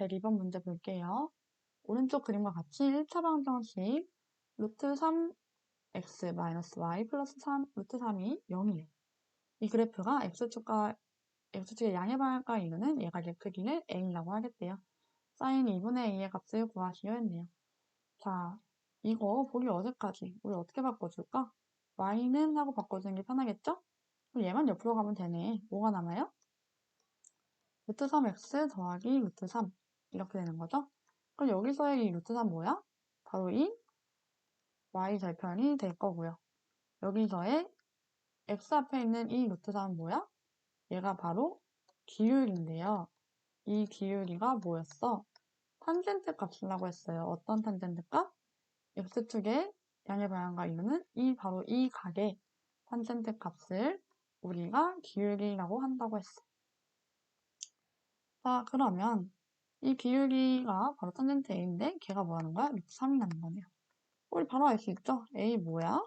102번 문제 볼게요. 오른쪽 그림과 같이 1차 방정식 루트 3x 마이너스 y 플러스 3 루트 3이 0이에요. 이 그래프가 x축과 x축의 양의 방향과 이루는 얘가의 크기를 a라고 하겠대요. 사인 2분의 a의 값을 구하시오 했네요. 자, 이거 보기 어색하지? 우리 어떻게 바꿔줄까? y는 하고 바꿔주는 게 편하겠죠? 그럼 얘만 옆으로 가면 되네. 뭐가 남아요? 루트 3x 더하기 루트 3 이렇게 되는 거죠. 그럼 여기서의 이 루트 3 뭐야? 바로 이 y 절편이 될 거고요. 여기서의 x 앞에 있는 이 루트 3은 뭐야? 얘가 바로 기울기인데요. 이 기울기가 뭐였어? 탄젠트 값이라고 했어요. 어떤 탄젠트 값? x축의 양의 방향과 이루는 이 바로 이 각의 탄젠트 값을 우리가 기울기라고 한다고 했어. 자, 그러면 이 기울기가 바로 탄젠트 a인데 걔가 뭐하는 거야? 루트 3이라는 거네요. 우리 바로 알 수 있죠? a 뭐야?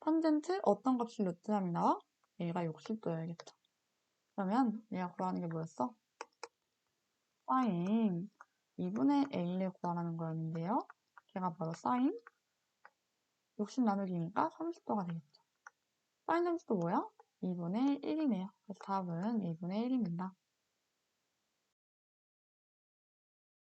탄젠트 어떤 값이 루트 3이 나와? a가 60도여야겠죠. 그러면 얘가 구하는 게 뭐였어? 사인 2분의 a를 구하라는 거였는데요. 걔가 바로 사인 60 나누기니까 30도가 되겠죠. 사인 30도 뭐야? 2분의 1이네요. 그래서 답은 2분의 1입니다.